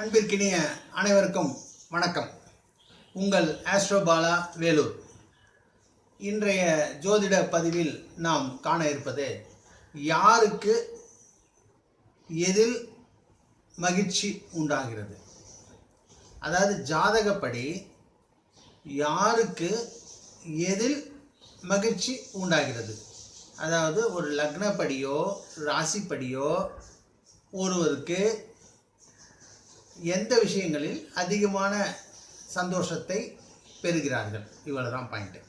அன்பிற்கினிய அனைவருக்கும் வணக்கம். உங்கள் ஆஸ்ட்ரோபாலா வேலூர். இன்றைய ஜோதிட பதிவில் நாம் காண இருப்பது யாருக்கு எதில் மகிழ்ச்சி உண்டாகிறது? அதாவது ஜாதகப்படி யாருக்கு எதில் மகிழ்ச்சி உண்டாகிறது? அதாவது ஒரு லக்னப்படியோ ராசிப்படியோ ஒருவருக்கு எந்த விஷயங்களில் அதிகமான சந்தோஷத்தை பெறுகிறார்கள்? இவ்வளோ தான் பாயிண்ட்டு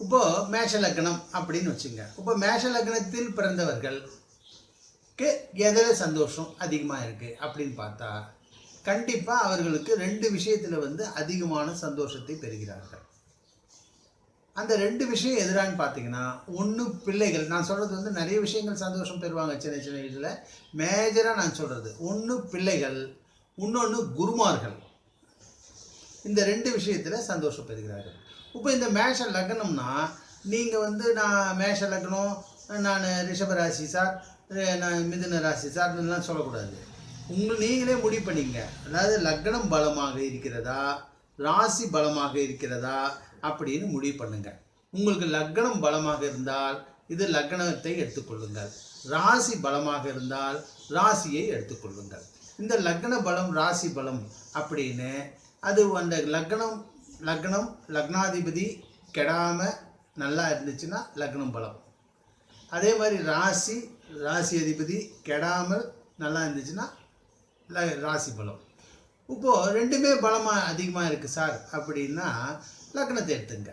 இப்போது மேஷ லக்னம் அப்படின்னு வச்சுங்க. இப்போ மேஷ லக்னத்தில் பிறந்தவர்களுக்கு எதில் சந்தோஷம் அதிகமாக இருக்குது அப்படின்னு பார்த்தா கண்டிப்பாக அவர்களுக்கு ரெண்டு விஷயத்தில் வந்து அதிகமான சந்தோஷத்தை பெறுகிறார்கள். அந்த ரெண்டு விஷயம் எதிரான்னு பார்த்தீங்கன்னா ஒன்று பிள்ளைகள் நான் சொல்கிறது வந்து நிறைய விஷயங்கள் சந்தோஷம் பெறுவாங்க சின்ன சின்ன இதில். மேஜராக நான் சொல்கிறது ஒன்று பிள்ளைகள் இன்னொன்று குருமார்கள். இந்த ரெண்டு விஷயத்தில் சந்தோஷம் பெறுகிறார்கள். இப்போ இந்த மேஷ லக்னம்னா நீங்கள் வந்து நான் மேஷ லக்னம் நான் ரிஷப ராசி சார் நான் மிதுன ராசி சார் சொல்லக்கூடாது. உங்கள் நீங்களே முடிவு பண்ணிங்க அதாவது லக்னம் பலமாக இருக்கிறதா ராசி பலமாக இருக்கிறதா அப்படின்னு முடிவு பண்ணுங்கள் உங்களுக்கு லக்னம் பலமாக இருந்தால் இது லக்னத்தை எடுத்துக்கொள்ளுங்கள். ராசி பலமாக இருந்தால் ராசியை எடுத்துக்கொள்ளுங்கள். இந்த லக்ன பலம் ராசி பலம் அப்படின்னு அது அந்த லக்னம் லக்னம் லக்னாதிபதி கெடாமல் நல்லா இருந்துச்சுன்னா லக்னம் பலம். அதே மாதிரி ராசி ராசி அதிபதி கெடாமல் நல்லா இருந்துச்சுன்னா ல- ராசி பலம். இப்போது ரெண்டுமே பலமாக அதிகமாக இருக்குது சார் அப்படின்னா லக்னத்தை எடுத்துங்க.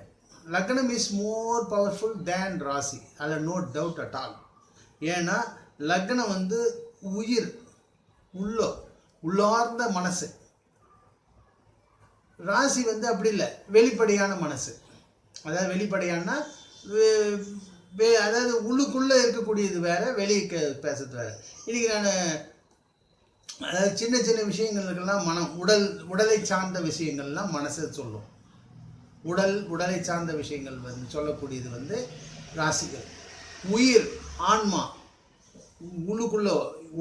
லக்னம் இஸ் மோர் பவர்ஃபுல் தேன் ராசி. அதில் நோ டவுட் அட் ஆல் ஏன்னா லக்னம் வந்து உயிர். உள்ளோ உள்ளார்ந்த மனசு. ராசி வந்து அப்படி இல்லை வெளிப்படையான மனசு. அதாவது வெளிப்படையானா வே- வே- அதாவது உள்ளுக்குள்ளே இருக்கக்கூடியது வேற வெளியே க- பேசுறது வேற. இன்னைக்கு நான் அதாவது சின்ன சின்ன விஷயங்களுக்கெல்லாம் மனம் உடல் உடலை சார்ந்த விஷயங்கள்லாம் மனசை சொல்லும். உடல் உடலை சார்ந்த விஷயங்கள் வந்து சொல்லக்கூடியது வந்து ராசிகள். உயிர் ஆன்மா உள்ளுக்குள்ளே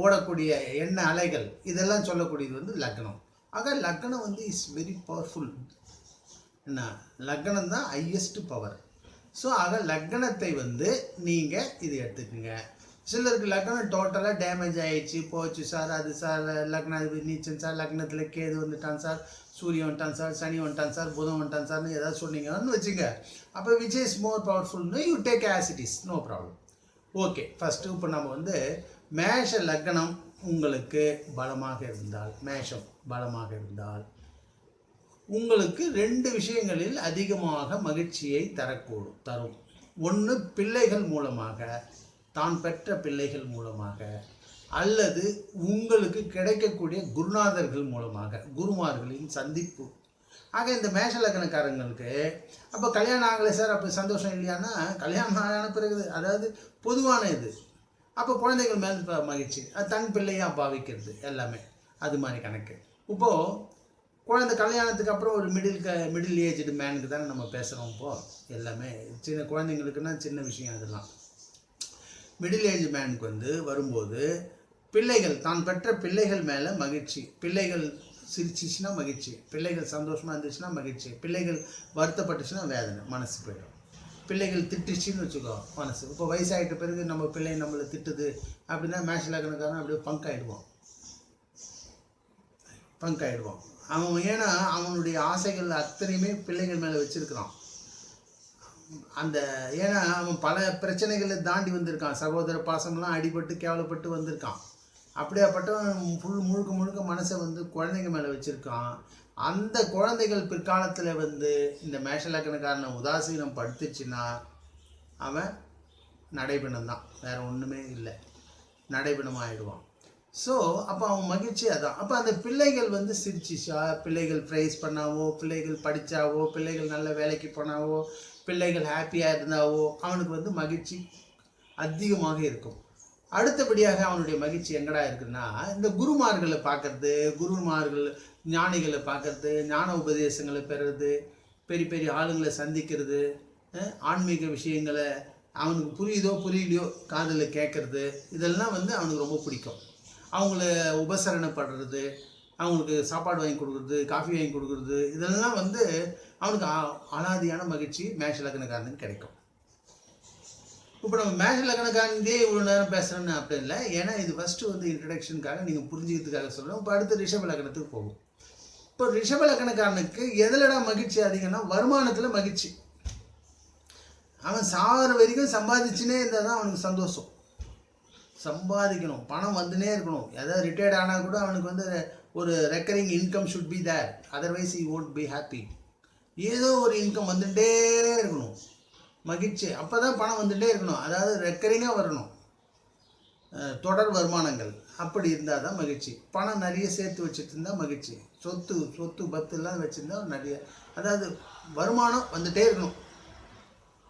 ஓடக்கூடிய எண்ண அலைகள் இதெல்லாம் சொல்லக்கூடியது வந்து லக்னம். ஆக லக்னம் வந்து இஸ் வெரி பவர்ஃபுல் என்ன? லக்னம் தான் ஹையஸ்ட் பவர் ஸோ ஆக லக்னத்தை வந்து நீங்கள் இது எடுத்துக்கோங்க. சிலருக்கு லக்னம் டோட்டலாக டேமேஜ் ஆகிடுச்சு போச்சு சார் அது சார் லக்னாதிபதி நீச்சன் சார் லக்னத்தில் கேது வந்துட்டான் சார் சூரியன் வந்துட்டான் சார் சனி வந்துட்டான் சார் புதன் வந்துட்டான் சார்னு ஏதாவது சொன்னீங்கன்னு வச்சுங்க அப்போ Vijay is more பவர்ஃபுல்னு you take as it is no problem okay first இப்போ நம்ம வந்து மேஷ லக்னம் உங்களுக்கு பலமாக இருந்தால் மேஷம் பலமாக இருந்தால் உங்களுக்கு ரெண்டு விஷயங்களில் அதிகமாக மகிழ்ச்சியை தரக்கூடும் தரும். ஒன்று பிள்ளைகள் மூலமாக தான் பெற்ற பிள்ளைகள் மூலமாக அல்லது உங்களுக்கு கிடைக்கக்கூடிய குருநாதர்கள் மூலமாக குருமார்களின் சந்திப்பு ஆக இந்த மேஷ லக்னக்காரங்களுக்கு அப்போ கல்யாணம் ஆகலை சார் அப்போ சந்தோஷம் இல்லையானா கல்யாணம் ஆன பிறகு அதாவது பொதுவான இது. அப்போ குழந்தைகள் மேல் மகிழ்ச்சி. அது தன் பிள்ளையாக பாவிக்கிறது எல்லாமே. அது மாதிரி கணக்கு. இப்போது குழந்தை கல்யாணத்துக்கு அப்புறம் ஒரு மிடில் க மிடில் ஏஜ்டு மேனுக்கு தானே நம்ம பேசுகிறோம் இப்போது எல்லாமே சின்ன குழந்தைங்களுக்குன்னா சின்ன விஷயம் அதெல்லாம். மிடில் ஏஜ் மேனுக்கு வந்து வரும்போது பிள்ளைகள் தான் பெற்ற பிள்ளைகள் மேலே மகிழ்ச்சி. பிள்ளைகள் சிரிச்சிச்சுன்னா மகிழ்ச்சி பிள்ளைகள் சந்தோஷமாக இருந்துச்சுன்னா மகிழ்ச்சி பிள்ளைகள் வருத்தப்பட்டுச்சுன்னா வேதனை மனசு போயிடும். பிள்ளைகள் திட்டுச்சுன்னு வச்சுக்கோ மனசு. இப்போ வயசாகிட்ட பிறகு நம்ம பிள்ளை நம்மளை திட்டுது அப்படின்னா மேட்ச் லக்னக்காரன் அப்படியே பங்க் ஆகிடுவோம் பங்க் ஆகிடுவான் அவன் ஏன்னா அவனுடைய ஆசைகள் அத்தனையுமே பிள்ளைகள் மேலே வச்சிருக்கிறான். அந்த ஏன்னா அவன் பல பிரச்சனைகளை தாண்டி வந்திருக்கான். சகோதர பாசம்லாம் அடிபட்டு கேவலப்பட்டு வந்திருக்கான். அப்படியாப்பட்டவன் ஃபுல் முழுக்க முழுக்க மனசை வந்து குழந்தைங்க மேலே வச்சுருக்கான். அந்த குழந்தைகள் பிற்காலத்தில் வந்து இந்த மேஷலக்கணக்காரனை உதாசீனம் படுத்துச்சுன்னா அவன் நடைபெணம் தான். வேறு ஒன்றுமே இல்லை. நடைபெணம் ஆகிடுவான் ஸோ அப்போ அவன் மகிழ்ச்சி அதான். அப்போ அந்த பிள்ளைகள் வந்து சிரிச்சிச்சா? பிள்ளைகள் ப்ரைஸ் பண்ணாவோ? பிள்ளைகள் படித்தாவோ பிள்ளைகள் நல்ல வேலைக்கு போனாவோ? பிள்ளைகள் ஹாப்பியாக இருந்தாவோ? அவனுக்கு வந்து மகிழ்ச்சி அதிகமாக இருக்கும். அடுத்தபடியாக அவனுடைய மகிழ்ச்சி எங்கடா இருக்குன்னா இந்த குருமார்களை பார்க்கறது குருமார்கள் ஞானிகளை பார்க்கறது ஞான உபதேசங்களை பெறுறது பெரிய பெரிய ஆளுங்களை சந்திக்கிறது ஆன்மீக விஷயங்களை அவனுக்கு புரியுதோ புரியலையோ காதில் கேட்கறது இதெல்லாம் வந்து அவனுக்கு ரொம்ப பிடிக்கும். அவங்கள உபசரணப்படுறது அவங்களுக்கு சாப்பாடு வாங்கி கொடுக்குறது காஃபி வாங்கி கொடுக்குறது இதெல்லாம் வந்து அவனுக்கு ஆ- அலாதியான மகிழ்ச்சி மேஷ லக்னக்காரனுக்கு கிடைக்கும். இப்போ நம்ம மேஷ லக்னக்காரனே இவ்வளோ நேரம் பேசுகிறேன்னு அப்படி இல்லை. ஏன்னா இது ஃபஸ்ட்டு வந்து இன்ட்ரடக்ஷனுக்காக நீங்கள் புரிஞ்சுக்கிறதுக்காக சொல்கிறோம் இப்போ அடுத்து ரிஷப லக்னத்துக்கு போகும் இப்போ ரிஷப லக்னக்காரனுக்கு எதுலடா மகிழ்ச்சி அதிகம்னா வருமானத்தில் மகிழ்ச்சி. அவன் சாகிற வரைக்கும் சம்பாதிச்சுனே இருந்தால் தான் அவனுக்கு சந்தோஷம். சம்பாதிக்கணும். பணம் வந்துனே இருக்கணும். எதாவது ரிட்டையர்ட் ஆனால் கூட அவனுக்கு வந்து ஒரு recurring income should be there otherwise he won't be happy ஏதோ ஒரு இன்கம் வந்துட்டே இருக்கணும். மகிழ்ச்சி. அப்போ தான் பணம் வந்துகிட்டே இருக்கணும். அதாவது ரெக்கரிங்காக வரணும். தொடர் வருமானங்கள். அப்படி இருந்தால் தான் மகிழ்ச்சி. பணம் நிறைய சேர்த்து வச்சுட்டு இருந்தால் மகிழ்ச்சி. சொத்து சொத்து பத்துலாம் வச்சுருந்தா நிறைய. அதாவது வருமானம் வந்துகிட்டே இருக்கணும்.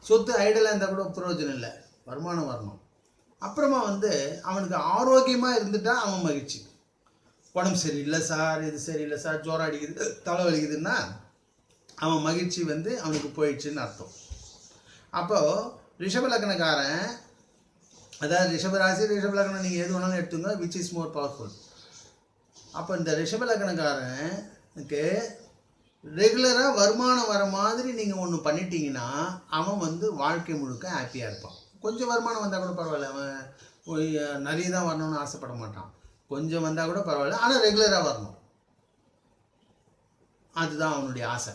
சொத்து ஐடலாக இருந்தால் கூட பிரயோஜனம் இல்லை. வருமானம் வரணும். அப்புறமா வந்து அவனுக்கு ஆரோக்கியமாக இருந்துட்டால் அவன் மகிழ்ச்சி. உடம்பு சரியில்லை சார் இது சரியில்லை சார் ஜோரம் அடிக்குது தலை வலிக்குதுன்னா அவன் மகிழ்ச்சி வந்து அவனுக்கு போயிடுச்சுன்னு அர்த்தம். அப்போது ரிஷப லக்னக்காரன் அதாவது ரிஷபராசி ரிஷப லக்னம் நீங்கள் எது வேணாலும் எடுத்துங்க விச் இஸ் மோர் பவர்ஃபுல் அப்போ இந்த ரிஷப லக்னக்காரனுக்கு ரெகுலராக வருமானம் வர மாதிரி நீங்கள் ஒன்று பண்ணிட்டீங்கன்னா அவன் வந்து வாழ்க்கை முழுக்க ஹாப்பியாக இருப்பான். கொஞ்சம் வருமானம் வந்தால் கூட பரவாயில்ல அவன் நிறைய தான் வரணும்னு ஆசைப்பட மாட்டான். கொஞ்சம் வந்தால் கூட பரவாயில்ல ஆனால் ரெகுலராக வரணும். அதுதான் அவனுடைய ஆசை.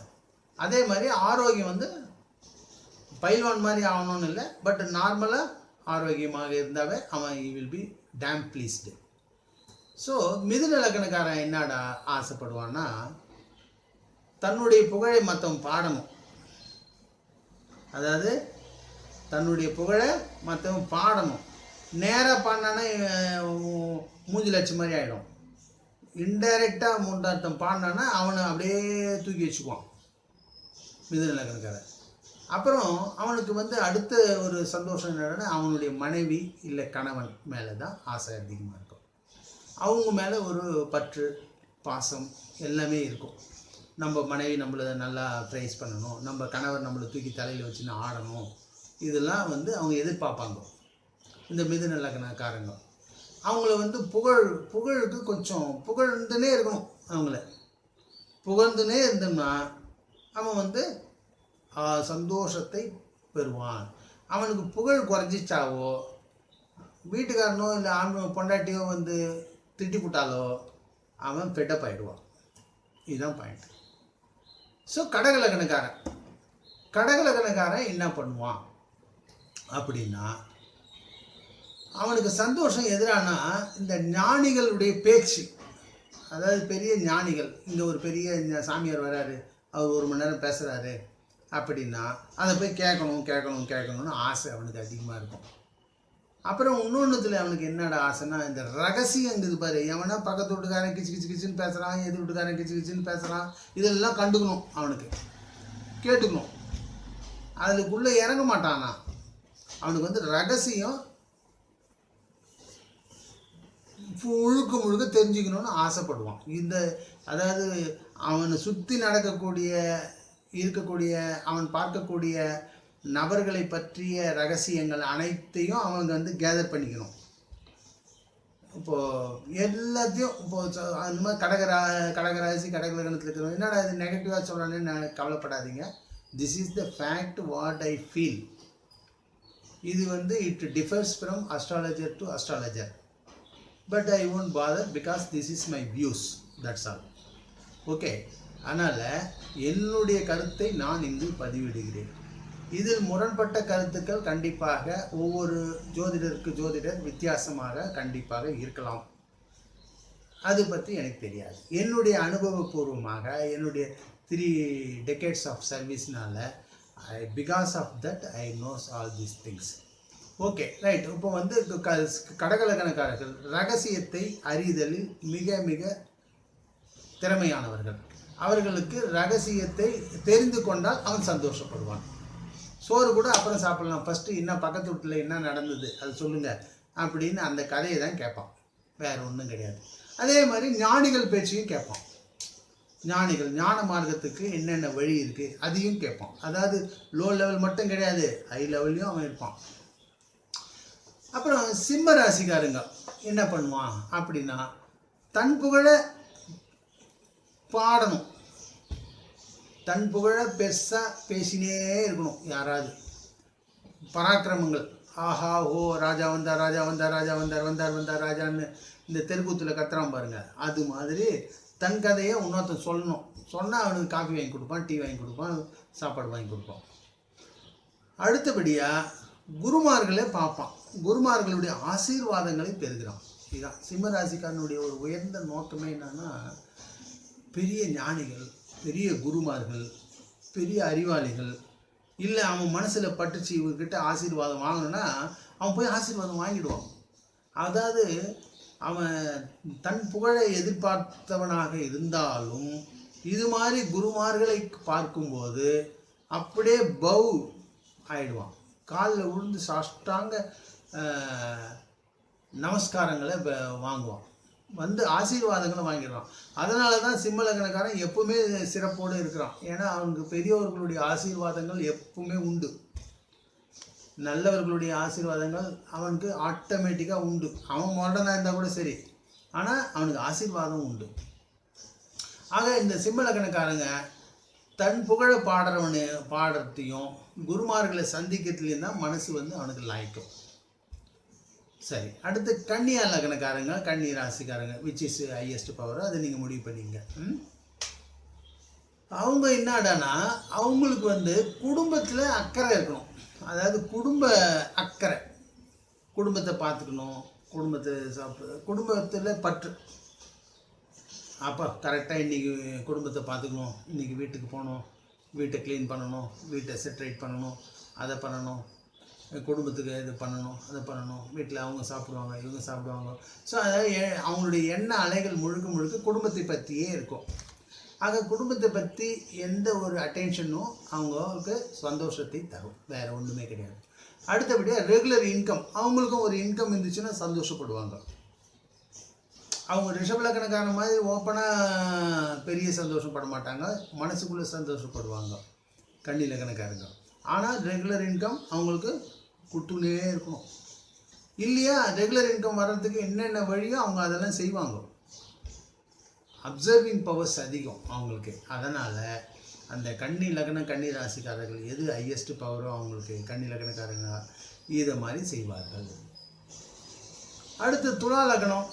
அதே மாதிரி ஆரோக்கியம் வந்து பைல்வான் மாதிரி ஆகணும்னு இல்லை பட் நார்மலாக ஆரோக்கியமாக இருந்தாவே அவன் he will be damn pleased so மிதுன லக்கணக்காரன் என்னடா ஆசைப்படுவான்னா தன்னுடைய புகழை மற்றவன் பாடணும். அதாவது தன்னுடைய புகழை மற்றவன் பாடணும். நேராக பாடினானா மூஞ்சி லட்சம் மாதிரி ஆகிடும் இன்டைரக்டாக மூன்றாட்டம் பாடினானா அவனை அப்படியே தூக்கி வச்சுக்குவான். மிதுன அப்புறம் அவனுக்கு வந்து அடுத்த ஒரு சந்தோஷம் என்னென்னா அவனுடைய மனைவி இல்லை கணவன் மேலே தான் ஆசை அதிகமாக இருக்கும். அவங்க மேலே ஒரு பற்று பாசம் எல்லாமே இருக்கும். நம்ம மனைவி நம்மளை நல்லா ப்ரைஸ் பண்ணணும். நம்ம கணவர் நம்மளை தூக்கி தலையில் வச்சுன்னு ஆடணும். இதெல்லாம் வந்து அவங்க எதிர்பார்ப்பாங்க. இந்த மிது நல்ல லக்னக்காரங்க. அவங்கள வந்து புகழ் புகழுக்கு கொஞ்சம் புகழ்ந்துனே இருக்கணும் அவங்கள. புகழ்ந்துனே இருந்தோம்னா அவன் வந்து சந்தோஷத்தை பெறுவான். அவனுக்கு புகழ் குறைஞ்சிச்சாவோ வீட்டுக்காரனோ இல்லை ஆண் பொண்டாட்டியோ வந்து திட்டி போட்டாலோ அவன் ஃபெட்டப் ஆகிடுவான் இதுதான் பாயிண்ட் ஸோ கடகலக்கணக்காரன் கடகலக்கணக்காரன் என்ன பண்ணுவான்? அப்படின்னா அவனுக்கு சந்தோஷம் எதிரானா இந்த ஞானிகளுடைய பேச்சு. அதாவது பெரிய ஞானிகள். இங்கே ஒரு பெரிய சாமியார் வராரு. அவர் ஒரு மணி நேரம் பேசுகிறாரு அப்படின்னா அதை போய் கேட்கணும் கேட்கணும் கேட்கணும்னு ஆசை அவனுக்கு அதிகமாக இருக்கும். அப்புறம் இன்னொன்றுத்தில் அவனுக்கு என்னடா ஆசைன்னா இந்த ரகசியங்குது பாரு. எவனா பக்கத்து வீட்டுக்காரன் கிச்சு கிச்சு கிச்சுன்னு பேசுகிறான் எதிர் வீட்டுக்காரன் கிச்சு கிச்சுன்னு பேசுகிறான் இதெல்லாம் கண்டுக்கணும் அவனுக்கு. கேட்டுக்கணும். அதுக்குள்ளே இறங்க மாட்டானா. அவனுக்கு வந்து ரகசியம் முழுக்க முழுக்க தெரிஞ்சுக்கணும்னு ஆசைப்படுவான். இந்த அதாவது அவனை சுற்றி நடக்கக்கூடிய இருக்கக்கூடிய அவன் பார்க்கக்கூடிய நபர்களை பற்றிய ரகசியங்கள் அனைத்தையும் அவங்க வந்து கேதர் பண்ணிக்கணும். இப்போது எல்லாத்தையும் இப்போது அந்த மாதிரி கடகரா கடகராசி கடகலகணத்தில் இருக்கிறவங்க என்னடா இது நெகட்டிவாக சொல்கிறேன்னு நான் கவலைப்படாதீங்க. This is the fact what I feel இது வந்து it differs from astrologer to astrologer but I won't bother because this is my views that's all okay அதனால் என்னுடைய கருத்தை நான் இங்கு பதிவிடுகிறேன். இதில் முரண்பட்ட கருத்துக்கள் கண்டிப்பாக ஒவ்வொரு ஜோதிடருக்கு ஜோதிடர் வித்தியாசமாக கண்டிப்பாக இருக்கலாம். அது பற்றி எனக்கு தெரியாது. என்னுடைய அனுபவபூர்வமாக என்னுடைய three decades of சர்வீஸ்னால I because of that I knows all these things okay right இப்போ வந்து க கடகலகணக்காரர்கள் ரகசியத்தை அறிதலில் மிக மிக திறமையானவர்கள். அவர்களுக்கு ரகசியத்தை தெரிந்து கொண்டால் அவன் சந்தோஷப்படுவான். சோறு கூட அப்புறம் சாப்பிடலாம். ஃபஸ்ட்டு என்ன பக்கத்து வீட்டில் என்ன நடந்தது? அது சொல்லுங்கள் அப்படின்னு அந்த கதையை தான் கேட்பான். வேறு ஒன்றும் கிடையாது. அதே மாதிரி ஞானிகள் பேச்சையும் கேட்பான். ஞானிகள் ஞான மார்க்கத்துக்கு என்னென்ன வழி இருக்குது அதையும் கேட்பான். அதாவது லோ லெவல் மட்டும் கிடையாது. ஹை லெவல்லையும் அவன் இருப்பான் அப்புறம் சிம்ம ராசிக்காரங்க என்ன பண்ணுவான் அப்படின்னா தன் புகழ பாடணும். தன் புகழ பெருசாக பேசினே இருக்கணும் யாராவது. பராக்கிரமங்கள். ஆஹா ஓ ராஜா வந்தார் ராஜா வந்தார் ராஜா வந்தார் வந்தார் வந்தார் ராஜான்னு இந்த தெருக்கூத்தில் கத்துறான் பாருங்க. அது மாதிரி தன் கதையை இன்னொருத்தன் சொல்லணும். சொன்னால் அவனுக்கு காஃபி வாங்கி கொடுப்பான் டீ வாங்கி கொடுப்பான் சாப்பாடு வாங்கி கொடுப்பான். அடுத்தபடியாக குருமார்களை பார்ப்பான். குருமார்களுடைய ஆசீர்வாதங்களை பெறுகிறான். இதுதான் சிம்மராசிக்காரனுடைய ஒரு உயர்ந்த நோக்கமே என்னன்னா பெரிய ஞானிகள் பெரிய குருமார்கள் பெரிய அறிவாளிகள். இல்லை அவன் மனசில் பட்டுச்சு இவர்கிட்ட ஆசீர்வாதம் வாங்கணும்னா அவன் போய் ஆசீர்வாதம் வாங்கிடுவான். அதாவது அவன் தன் புகழை எதிர்பார்த்தவனாக இருந்தாலும் இது மாதிரி குருமார்களை பார்க்கும்போது அப்படியே பௌ ஆயிடுவான். காலில் விழுந்து சாஷ்டாங்க நமஸ்காரங்களை வாங்குவான். வந்து ஆசீர்வாதங்களை வாங்கிடுறான். அதனால தான் சிம்மலக்கணக்காரன் எப்பவுமே சிறப்போடு இருக்கிறான். ஏன்னா அவனுக்கு பெரியவர்களுடைய ஆசீர்வாதங்கள் எப்பவுமே உண்டு. நல்லவர்களுடைய ஆசீர்வாதங்கள் அவனுக்கு ஆட்டோமேட்டிக்காக உண்டு. அவன் மொடனாக இருந்தால் கூட சரி. ஆனால் அவனுக்கு ஆசீர்வாதம் உண்டு. ஆக இந்த சிம்மலக்கணக்காரங்க தன் புகழ பாடுறவனு பாடுறதையும் குருமார்களை சந்திக்கிறதுலேயும் தான் மனசு வந்து அவனுக்கு லாய்க்கும். சரி அடுத்து கன்னியா லக்னக்காரங்க கன்னி ராசிக்காரங்க விச் இஸ் ஹையஸ்ட் பவர் அதை நீங்கள் முடிவு பண்ணிங்க. அவங்க என்னடானா அவங்களுக்கு வந்து குடும்பத்தில் அக்கறை இருக்கணும். அதாவது குடும்ப அக்கறை. குடும்பத்தை பார்த்துக்கணும் குடும்பத்தை சாப்பிட குடும்பத்தில் பற்று. அப்போ கரெக்டாக இன்றைக்கி குடும்பத்தை பார்த்துக்கணும். இன்றைக்கி வீட்டுக்கு போகணும் வீட்டை க்ளீன் பண்ணணும் வீட்டை செட்ரேட் பண்ணணும் அதை பண்ணணும். குடும்பத்துக்கு இது பண்ணணும் அதை பண்ணணும். வீட்டில் அவங்க சாப்பிடுவாங்க இவங்க சாப்பிடுவாங்க. ஸோ அதாவது அவங்களுடைய எண்ண அலைகள் முழுக்க முழுக்க குடும்பத்தை பற்றியே இருக்கும். ஆக குடும்பத்தை பற்றி எந்த ஒரு அட்டென்ஷனும் அவங்களுக்கு சந்தோஷத்தை தரும். வேறு ஒன்றுமே கிடையாது. அடுத்தபடியாக ரெகுலர் இன்கம் அவங்களுக்கும் ஒரு இன்கம் இருந்துச்சுன்னா சந்தோஷப்படுவாங்க. அவங்க ரிஷபலக்கணக்கான மாதிரி ஓப்பனாக பெரிய சந்தோஷப்பட மாட்டாங்க. மனசுக்குள்ளே சந்தோஷப்படுவாங்க. கண்ணில் கணக்காக இருக்கும் ஆனால் ரெகுலர் இன்கம் அவங்களுக்கு குட்டுனே இருக்கணும் இல்லையா? ரெகுலர் இன்கம் வர்றதுக்கு என்னென்ன வழியோ அவங்க அதெல்லாம் செய்வாங்க. அப்சர்விங் பவர்ஸ் அதிகம் அவங்களுக்கு. அதனால் அந்த கன்னி லக்ன கன்னி ராசிக்காரர்கள் எது ஹையஸ்ட் பவரோ அவங்களுக்கு கன்னி லக்னக்காரங்க இதை மாதிரி செய்வார்கள். அடுத்து துலா லக்னம்.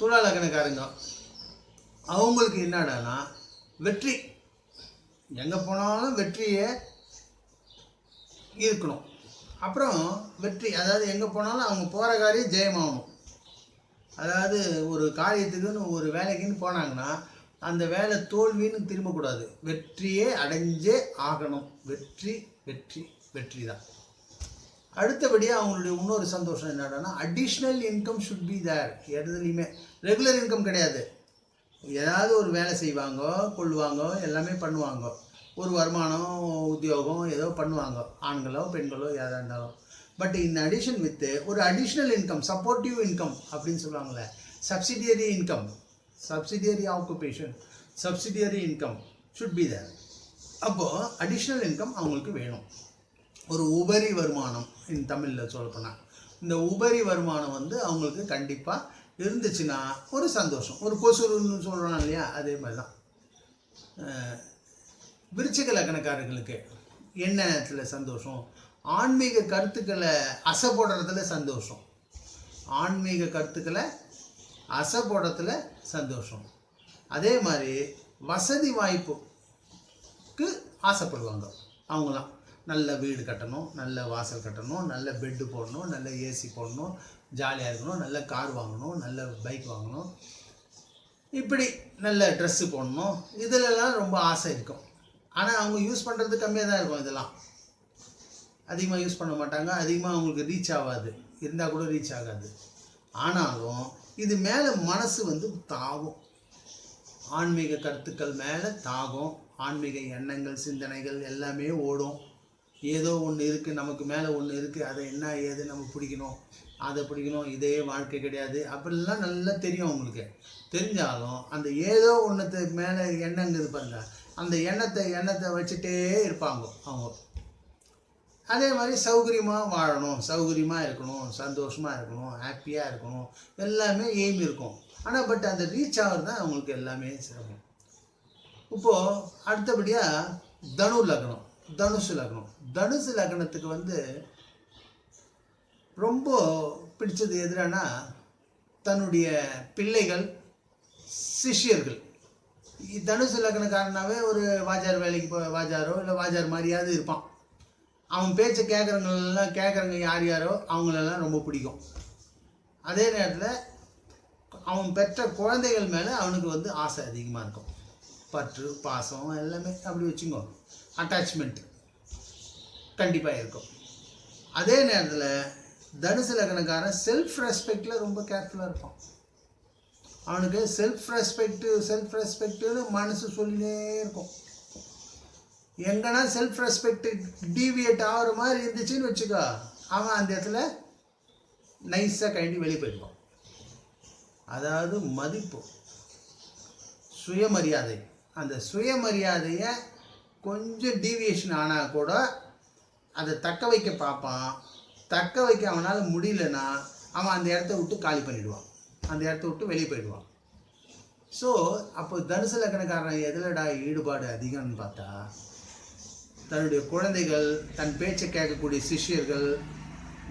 துலா லக்னக்காரங்க. அவங்களுக்கு என்னடானா வெற்றி. எங்கே போனாலும் வெற்றியே இருக்கணும். அப்புறம் வெற்றி. அதாவது எங்கே போனாலும் அவங்க போகிற காரியம் ஜெயமாகணும் அதாவது ஒரு காரியத்துக்குன்னு ஒரு வேலைக்குன்னு போனாங்கன்னா அந்த வேலை தோல்வின்னு திரும்பக்கூடாது. வெற்றியே அடைஞ்சே ஆகணும். வெற்றி வெற்றி வெற்றி தான் அடுத்தபடியாக அவங்களுடைய இன்னொரு சந்தோஷம் என்னடானா additional income should be there எதுலேயுமே. ரெகுலர் இன்கம் கிடையாது. ஏதாவது ஒரு வேலை செய்வாங்க கொள்வாங்க எல்லாமே பண்ணுவாங்க. ஒரு வருமானம் உத்தியோகம் ஏதோ பண்ணுவாங்க. ஆண்களோ பெண்களோ எதாக இருந்தாலும். பட் இன் அடிஷன் வித்து ஒரு அடிஷ்னல் இன்கம் சப்போர்ட்டிவ் இன்கம் அப்படின்னு சொல்லுவாங்களே subsidiary income subsidiary occupation subsidiary income should be there அப்போது அடிஷ்னல் இன்கம் அவங்களுக்கு வேணும். ஒரு உபரி வருமானம் இன் தமிழில் சொல்லப்போனால் இந்த உபரி வருமானம் வந்து அவங்களுக்கு கண்டிப்பாக இருந்துச்சுன்னா ஒரு சந்தோஷம். ஒரு கொசுருன்னு சொல்கிறான் இல்லையா? அதே மாதிரி தான் விருச்சிக லக்கணக்காரர்களுக்கு எண்ணத்தில் சந்தோஷம். ஆன்மீக கருத்துக்களை அசை போடுறதுல சந்தோஷம். ஆன்மீக கருத்துக்களை அசை போடுறதுல சந்தோஷம். அதே மாதிரி வசதி வாய்ப்புக்கு ஆசைப்படுவாங்க. அவங்களாம் நல்ல வீடு கட்டணும் நல்ல வாசல் கட்டணும் நல்ல பெட்டு போடணும் நல்ல ஏசி போடணும் ஜாலியாக இருக்கணும் நல்ல கார் வாங்கணும் நல்ல பைக் வாங்கணும். இப்படி நல்ல ட்ரெஸ்ஸு போடணும். இதிலெல்லாம் ரொம்ப ஆசை இருக்கும். ஆனால் அவங்க யூஸ் பண்ணுறது கம்மியாக தான் இருக்கும் இதெல்லாம். அதிகமாக யூஸ் பண்ண மாட்டாங்க. அதிகமாக அவங்களுக்கு ரீச் ஆகாது. இருந்தால் கூட ரீச் ஆகாது. ஆனாலும் இது மேலே மனசு வந்து தாகும் ஆன்மீக கருத்துக்கள் மேலே தாகும். ஆன்மீக எண்ணங்கள் சிந்தனைகள் எல்லாமே ஓடும். ஏதோ ஒன்று இருக்குது நமக்கு மேலே ஒன்று இருக்குது அதை என்ன ஏது நம்ம பிடிக்கணும்? அதை பிடிக்கணும். இதே வாழ்க்கை கிடையாது. அப்படிலாம் நல்லா தெரியும் அவங்களுக்கு. தெரிஞ்சாலும் அந்த ஏதோ ஒன்றுத்து மேலே எண்ணங்கிறது பாருங்கள் அந்த எண்ணத்தை எண்ணத்தை வச்சுட்டே இருப்பாங்க அவங்க. அதே மாதிரி சௌகரியமாக வாழணும் சௌகரியமாக இருக்கணும் சந்தோஷமாக இருக்கணும் ஹாப்பியாக இருக்கணும் எல்லாமே எய்ம் இருக்கும். ஆனால் பட் அந்த ரீச் ஆகிறது தான் அவங்களுக்கு எல்லாமே சிரமம். இப்போது அடுத்தபடியாக தனு லக்னம் தனுசு லக்னம். தனுசு லக்னத்துக்கு வந்து ரொம்ப பிடிச்சது எதிரானா தன்னுடைய பிள்ளைகள் சிஷ்யர்கள். தனுசு லக்னக்காரனாவே ஒரு வாஜார் வேலைக்கு போ வாஜாரோ இல்லை வாஜார் மாதிரியாவது இருப்பான். அவன் பேச்சை கேட்குறவங்களெல்லாம் கேட்குறவங்க யார் யாரோ அவங்களெல்லாம் ரொம்ப பிடிக்கும். அதே நேரத்தில் அவன் பெற்ற குழந்தைகள் மேலே அவனுக்கு வந்து ஆசை அதிகமாக இருக்கும். பற்று பாசம் எல்லாமே அப்படி வச்சுக்கோ அட்டாச்மெண்ட் கண்டிப்பாக இருக்கும். அதே நேரத்தில் தனுசு லக்னக்காரன் செல்ஃப் ரெஸ்பெக்டில் ரொம்ப கேர்ஃபுல்லாக இருப்பான். அவனுக்கு செல்ஃப் ரெஸ்பெக்ட்டு செல்ஃப் ரெஸ்பெக்ட்டுன்னு மனசு சொல்லினே இருக்கும். எங்கன்னா செல்ஃப் ரெஸ்பெக்ட் டீவியேட் ஆகிற மாதிரி இருந்துச்சுன்னு வச்சுக்கோ அவன் அந்த இடத்துல நைஸாக கழட்டி வெளியே போயிடுவான். அதாவது மதிப்பு சுயமரியாதை. அந்த சுயமரியாதையை கொஞ்சம் டீவியேஷன் ஆனால் கூட அதை தக்க வைக்க பார்ப்பான். தக்க வைக்க அவனால் முடியலன்னா அவன் அந்த இடத்த விட்டு காலி பண்ணிடுவான். அந்த இடத்த விட்டு வெளியே போயிடுவான். ஸோ அப்போ தனுசு லக்னக்காரன் எதிலடா ஈடுபாடு அதிகம்னு பார்த்தா தன்னுடைய குழந்தைகள் தன் பேச்சை கேட்கக்கூடிய சிஷ்யர்கள்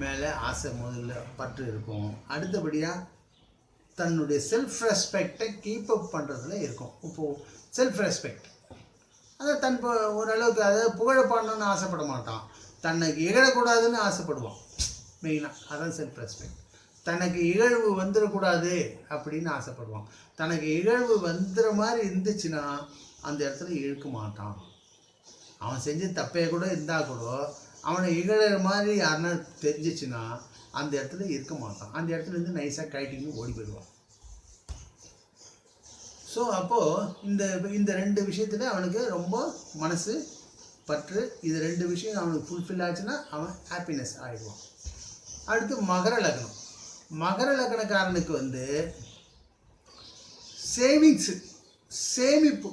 மேலே ஆசை முதல்ல பற்று இருக்கும். அடுத்தபடியாக தன்னுடைய செல்ஃப் ரெஸ்பெக்டை கீப் அப் பண்ணுறதுல இருக்கும். இப்போது செல்ஃப் ரெஸ்பெக்ட் அதை தன் இப்போ ஓரளவுக்கு அதை புகழ பாடணும்னு ஆசைப்பட மாட்டான். தன்னை இகழக்கூடாதுன்னு ஆசைப்படுவான். மெயினாக அதான் செல்ஃப் ரெஸ்பெக்ட் தனக்கு இகழ்வு வந்துடக்கூடாது அப்படின்னு ஆசைப்படுவான். தனக்கு இகழ்வு வந்துடுற மாதிரி இருந்துச்சுன்னா அந்த இடத்துல இழுக்க மாட்டான். அவன் செஞ்ச தப்பே கூட இருந்தால் கூட அவனை இகழற மாதிரி யாருன்னா தெரிஞ்சிச்சுன்னா அந்த இடத்துல இருக்க மாட்டான். அந்த இடத்துல இருந்து நைஸாக கைட்டின்னு ஓடி போயிடுவான். ஸோ அப்போது இந்த இந்த ரெண்டு விஷயத்தில் அவனுக்கு ரொம்ப மனசு பற்று. இது ரெண்டு விஷயம் அவனுக்கு ஃபுல்ஃபில் ஆச்சுன்னா அவன் ஹாப்பினஸ் ஆகிடுவான் அடுத்து மகர லக்னம். மகர லக்னக்காரனுக்கு வந்து சேவிங்ஸு சேமிப்பு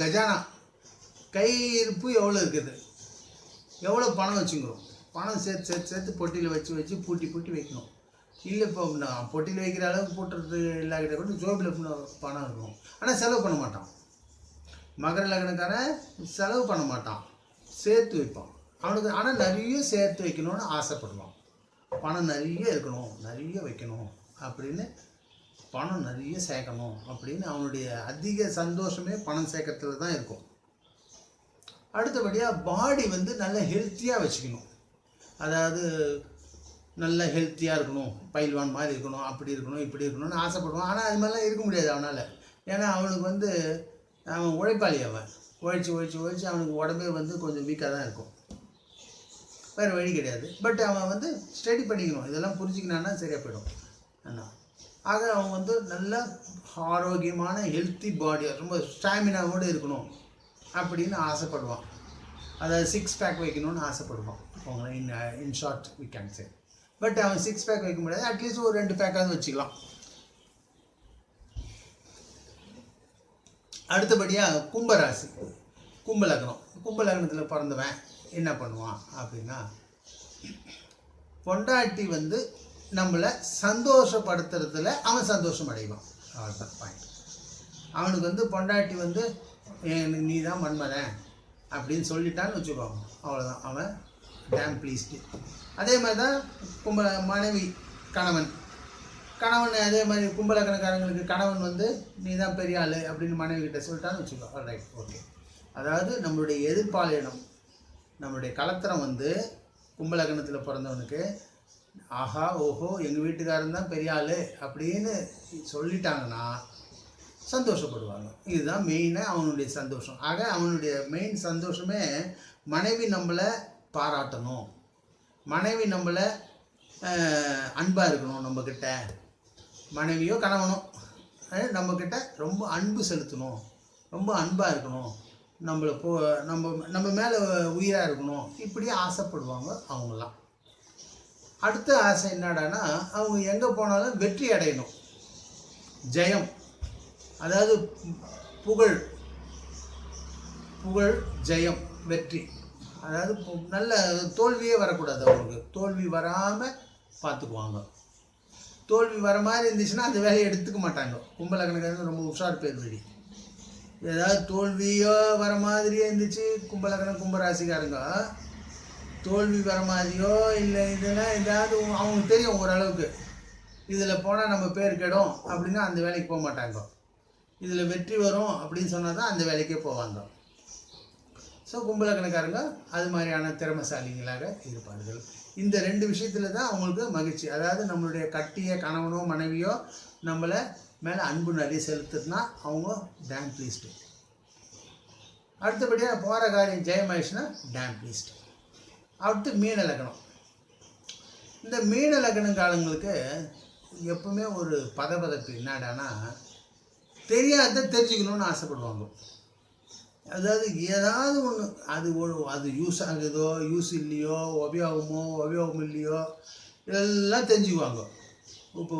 கஜானா கை இருப்பு எவ்வளோ இருக்குது? எவ்வளோ பணம் வச்சுக்கிறோம்? பணம் சேர்த்து சேர்த்து சேர்த்து பொட்டியில் வச்சு வச்சு பூட்டி பூட்டி வைக்கணும். இல்லை இப்போ நான் பொட்டியில் வைக்கிற அளவுக்கு போட்டுறது இல்லாக்கிட்ட கூட ஜோபில் பணம் இருக்கும். ஆனால் செலவு பண்ண மாட்டான். மகர லக்னக்காரன் செலவு பண்ண மாட்டான். சேர்த்து வைப்பான். அவனுக்கு ஆனால் நிறைய சேர்த்து வைக்கணும்னு ஆசைப்படுவான். பணம் நிறைய இருக்கணும் நிறைய வைக்கணும் அப்படின்னு பணம் நிறைய சேர்க்கணும் அப்படின்னு அவனுடைய அதிக சந்தோஷமே பணம் சேர்க்கறதுல தான் இருக்கும். அடுத்தபடியாக பாடி வந்து நல்ல ஹெல்த்தியாக வச்சுக்கணும். அதாவது நல்ல ஹெல்த்தியாக இருக்கணும் பயில்வான் மாதிரி இருக்கணும் அப்படி இருக்கணும் இப்படி இருக்கணும்னு ஆசைப்படுவான். ஆனால் அது மாதிரிலாம் இருக்க முடியாது அவனால். ஏன்னா அவனுக்கு வந்து அவன் உழைப்பாளி அவன். உழைச்சி உழைச்சி உழைச்சி அவனுக்கு உடம்பே வந்து கொஞ்சம் வீக்காக தான் இருக்கும். வேறு வழி கிடையாது. பட் அவன் வந்து ஸ்டடி பண்ணிக்கணும். இதெல்லாம் புரிஞ்சுக்கினான்னா சரியாக போயிடும். என்ன ஆக அவன் வந்து நல்ல ஆரோக்கியமான ஹெல்த்தி பாடியாக ரொம்ப ஸ்டாமினாவோடு இருக்கணும் அப்படின்னு ஆசைப்படுவான். அதாவது சிக்ஸ் பேக் வைக்கணும்னு ஆசைப்படுவான். அவங்க in in short we can say but அவன் சிக்ஸ் பேக் வைக்க முடியாது. அட்லீஸ்ட் ஒரு ரெண்டு பேக்காவது வச்சுக்கலாம். அடுத்தபடியாக கும்பராசி. கும்பலக்னம் கும்பலக்னத்தில் பிறந்தவன். என்ன பண்ணுவான் அப்படின்னா பொண்டாட்டி வந்து நம்மளை சந்தோஷப்படுத்துறதுல அவன் சந்தோஷம் அடைவான். அவ்வளோதான் பாயிண்ட் அவனுக்கு வந்து பொண்டாட்டி வந்து "எனக்கு நீ தான் மண்மதன் அப்படின்னு சொல்லிட்டான்னு வச்சுக்கோங்க. அவ்வளோதான் அவன் டேம் ப்ளீஸ்டு அதே மாதிரி தான் கும்பல மனைவி கணவன். கணவன் அதே மாதிரி கும்பலக்கணக்காரங்களுக்கு கணவன் வந்து நீ தான் பெரிய ஆள் அப்படின்னு மனைவி கிட்ட சொல்லிட்டான்னு வச்சுக்கோ. ரைட் ஓகே அதாவது நம்மளுடைய எதிர்பாலினம் நம்மளுடைய கலத்திரம் வந்து கும்பலக்கணத்தில் பிறந்தவனுக்கு ஆஹா ஓஹோ எங்கள் வீட்டுக்காரன் தான் பெரிய ஆள் அப்படின்னு சொல்லிட்டாங்கன்னா சந்தோஷப்படுவாங்க. இதுதான் மெயினாக அவனுடைய சந்தோஷம். ஆக அவனுடைய மெயின் சந்தோஷமே மனைவி நம்மளை பாராட்டணும். மனைவி நம்மளை அன்பாக இருக்கணும் நம்மக்கிட்ட மனைவியோ கணவனோ நம்மக்கிட்ட ரொம்ப அன்பு செலுத்தணும். ரொம்ப அன்பாக இருக்கணும். நம்மளை போ நம்ம நம்ம மேலே உயிராக இருக்கணும். இப்படி ஆசைப்படுவாங்க அவங்களாம் அடுத்த ஆசை என்னடான்னா அவங்க எங்கே போனாலும் வெற்றி அடையணும். ஜெயம். அதாவது புகழ். புகழ் ஜெயம் வெற்றி. அதாவது நல்ல தோல்வியே வரக்கூடாது அவங்களுக்கு. தோல்வி வராமல் பார்த்துக்குவாங்க தோல்வி வர மாதிரி இருந்துச்சுன்னா அந்த வேலையை எடுத்துக்க மாட்டாங்க. கும்பலக்கணக்காரங்க ரொம்ப உஷார் பேர் வழி ஏதாவது தோல்வியோ வர மாதிரியே இருந்துச்சு கும்பலக்கணம் கும்பராசிக்காரங்க. தோல்வி வர மாதிரியோ இல்லை இதெல்லாம் ஏதாவது அவங்களுக்கு தெரியும் ஓரளவுக்கு. இதில் போனால் நம்ம பேர் கெடும் அப்படின்னா அந்த வேலைக்கு போக மாட்டாங்க. இதில் வெற்றி வரும் அப்படின்னு சொன்னால் தான் அந்த வேலைக்கே போவாங்க. ஸோ கும்பலக்கணக்காரங்க அது மாதிரியான திறமசாலிகளாக இருப்பார்கள். இந்த ரெண்டு விஷயத்தில் தான் அவங்களுக்கு மகிழ்ச்சி. அதாவது நம்மளுடைய கட்டிய கணவனோ மனைவியோ நம்மளை மேலே அன்பு நிறைய செலுத்துனா அவங்க டேம் ப்ளீஸ்டு அடுத்தபடியாக போகிற காரியம் ஜெயமாயிடுச்சுன்னா டேம் ப்ளீஸ்டு அடுத்து மீன லக்னம். இந்த மீன லக்னம் காலங்களுக்கு எப்பவுமே ஒரு பதபதப்பு என்னடானா தெரியாத தெரிஞ்சுக்கணும்னு ஆசைப்படுவாங்க. அதாவது ஏதாவது ஒன்று அது ஒரு அது யூஸ் ஆகுதோ யூஸ் இல்லையோ உபயோகமோ உபயோகம் இல்லையோ இதெல்லாம் தெரிஞ்சுக்குவாங்க. இப்போ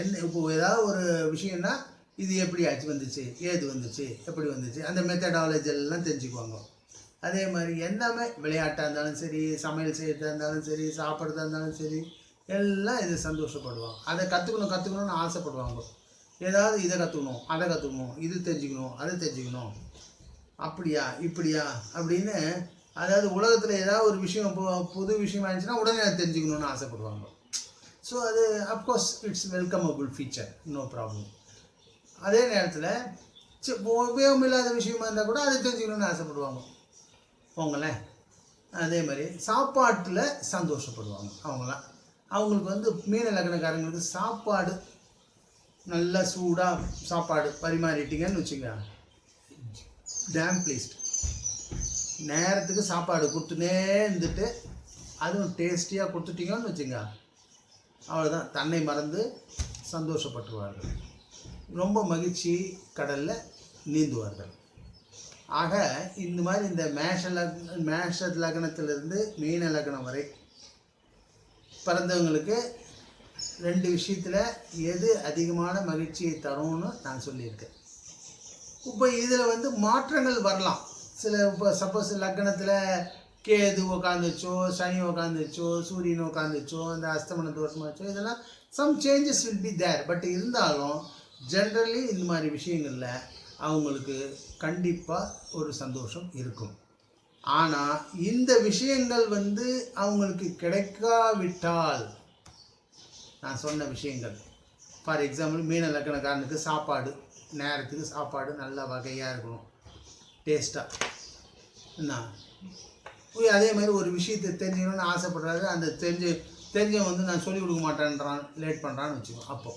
என்ன இப்போ ஏதாவது ஒரு விஷயம்னா இது எப்படி ஆச்சு வந்துச்சு? ஏது வந்துச்சு? எப்படி வந்துச்சு? அந்த மெத்தடாலஜி எல்லாம் தெரிஞ்சுக்குவாங்க. அதே மாதிரி எல்லாமே விளையாட்டாக இருந்தாலும் சரி சமையல் செய்யறதா இருந்தாலும் சரி சாப்பிட்றதா இருந்தாலும் சரி எல்லாம் இது சந்தோஷப்படுவாங்க. அதை கற்றுக்கணும் கற்றுக்கணும்னு ஆசைப்படுவாங்க. ஏதாவது இதை கற்றுக்கணும் அதை கற்றுக்கணும் இது தெரிஞ்சுக்கணும் அதை தெரிஞ்சுக்கணும். அப்படியா இப்படியா அப்படின்னு அதாவது உலகத்தில் ஏதாவது ஒரு விஷயம் புது விஷயம் ஆயிடுச்சுன்னா உடனே தெரிஞ்சுக்கணும்னு ஆசைப்படுவாங்க. ஸோ அது of course it's welcomable feature no problem அதே நேரத்தில் உபயோகம் இல்லாத விஷயமா இருந்தால் கூட அதை தெரிஞ்சுக்கணும்னு ஆசைப்படுவாங்க. போங்களேன் அதே மாதிரி சாப்பாட்டில் சந்தோஷப்படுவாங்க அவங்களாம் அவங்களுக்கு வந்து மீன லக்னக்காரங்களுக்கு சாப்பாடு நல்லா சூடாக சாப்பாடு பரிமாறிட்டீங்கன்னு வச்சுங்க டேம் ப்ளீஸ்ட் நேரத்துக்கு சாப்பாடு கொடுத்துனே இருந்துட்டு அதுவும் டேஸ்டியாக கொடுத்துட்டீங்கன்னு வச்சுங்க அவ்வளோதான் தன்னை மறந்து சந்தோஷப்பட்டுருவார்கள் ரொம்ப மகிழ்ச்சி கடலில் நீந்துவார்கள். ஆக இந்த மாதிரி இந்த மேஷ லக் மேஷ லக்னத்திலிருந்து மீன லக்னம் வரை பிறந்தவங்களுக்கு ரெண்டு விஷயத்தில் எது அதிகமான மகிழ்ச்சியை தரும்னு நான் சொல்லியிருக்கேன். இப்போ இதில் வந்து மாற்றங்கள் வரலாம். சில இப்போ சப்போஸ் லக்னத்தில் கேது உட்காந்துச்சோ சனி உட்காந்துச்சோ சூரியன் உட்காந்துச்சோ அந்த அஸ்தமன தோஷமாச்சோ இதெல்லாம் some changes will be there but இருந்தாலும் ஜென்ரலி இந்த மாதிரி விஷயங்களில் அவங்களுக்கு கண்டிப்பாக ஒரு சந்தோஷம் இருக்கும். ஆனால் இந்த விஷயங்கள் வந்து அவங்களுக்கு கிடைக்காவிட்டால் நான் சொன்ன விஷயங்கள். ஃபார் எக்ஸாம்பிள் மீன லக்கணக்காரனுக்கு சாப்பாடு நேரத்துக்கு சாப்பாடு நல்ல வகையாக இருக்கணும். டேஸ்ட்டாக என்ன? போய் அதே மாதிரி ஒரு விஷயத்தை தெரிஞ்சுக்கணும்னு ஆசைப்படுறாரு. அந்த தெரிஞ்சு தெரிஞ்சவன் வந்து நான் சொல்லிக் கொடுக்க மாட்டேன்றான் லேட் பண்ணுறான்னு வச்சுக்கோ அப்போ.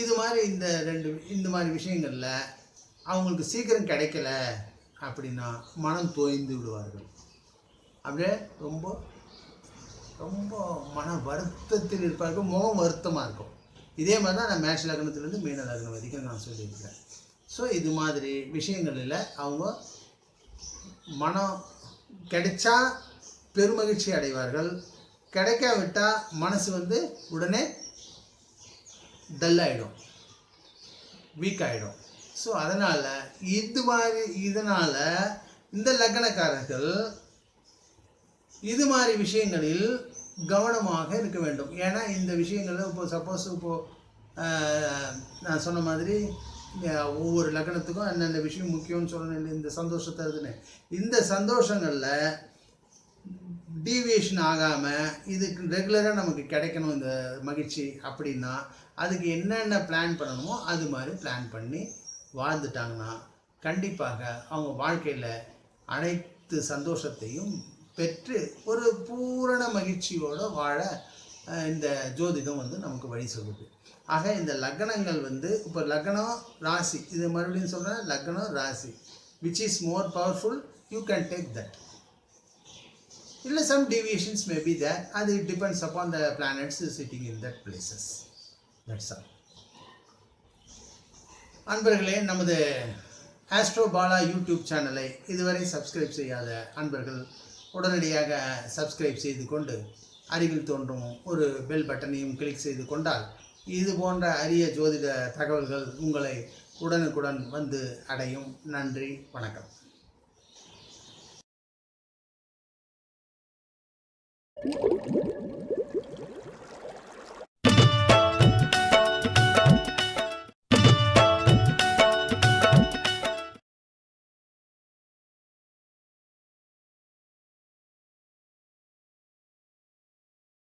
இது மாதிரி இந்த ரெண்டு இந்த மாதிரி விஷயங்களில் அவங்களுக்கு சீக்கிரம் கிடைக்கல அப்படின்னா மனம் தோய்ந்து விடுவார்கள். அப்படியே ரொம்ப ரொம்ப மன வருத்தத்தில் இருப்பார்கள் முகம் வருத்தமாக இருக்கும். இதே மாதிரி தான் நான் மேஷ லக்னத்துலேருந்து மீன லக்னம் வரைக்கும் நான் சொல்லியிருக்கேன். ஸோ இது மாதிரி விஷயங்களில் அவங்க மனம் கிடைச்சா பெருமகிழ்ச்சி அடைவார்கள். கிடைக்காவிட்டால் மனசு வந்து உடனே டல்லாயிடும். வீக் ஆகிடும் ஸோ அதனால் இது மாதிரி இதனால் இந்த லக்னக்காரர்கள் இது மாதிரி விஷயங்களில் கவனமாக இருக்க வேண்டும். ஏன்னா இந்த விஷயங்களில் இப்போ சப்போஸ் இப்போது நான் சொன்ன மாதிரி ஒவ்வொரு லக்னத்துக்கும் அந்தந்த விஷயம் முக்கியம்னு சொல்லணும். இந்த சந்தோஷத்தை இதுன்னு இந்த சந்தோஷங்களில் டீவியேஷன் ஆகாமல் இதுக்கு ரெகுலராக நமக்கு கிடைக்கணும் இந்த மகிழ்ச்சி அப்படின்னா அதுக்கு என்னென்ன பிளான் பண்ணணுமோ அது மாதிரி பிளான் பண்ணி வாழ்ந்துட்டாங்கன்னா கண்டிப்பாக அவங்க வாழ்க்கையில் அனைத்து சந்தோஷத்தையும் பெற்று ஒரு பூரண மகிழ்ச்சியோடு வாழ இந்த ஜோதிடம் வந்து நமக்கு வழி சொல்லுது. ஆக இந்த லக்னங்கள் வந்து இப்போ லக்னம் ராசி இது மறுபடியும் சொல்கிறேன் லக்னம் ராசி which is more powerful you can take that இல்லை some deviations may be the அது it depends upon the planets sitting in that places that's all அன்பர்களே நமது ஆஸ்ட்ரோ பாலா யூடியூப் சேனலை இதுவரை சப்ஸ்கிரைப் செய்யாத அன்பர்கள் உடனடியாக சப்ஸ்கிரைப் செய்து கொண்டு அருகில் தோன்றும் ஒரு பெல் பட்டனையும் கிளிக் செய்து கொண்டால் இது போன்ற அரிய ஜோதிட தகவல்கள் உங்களை உடனுக்குடன் வந்து அடையும் நன்றி வணக்கம் Thank you.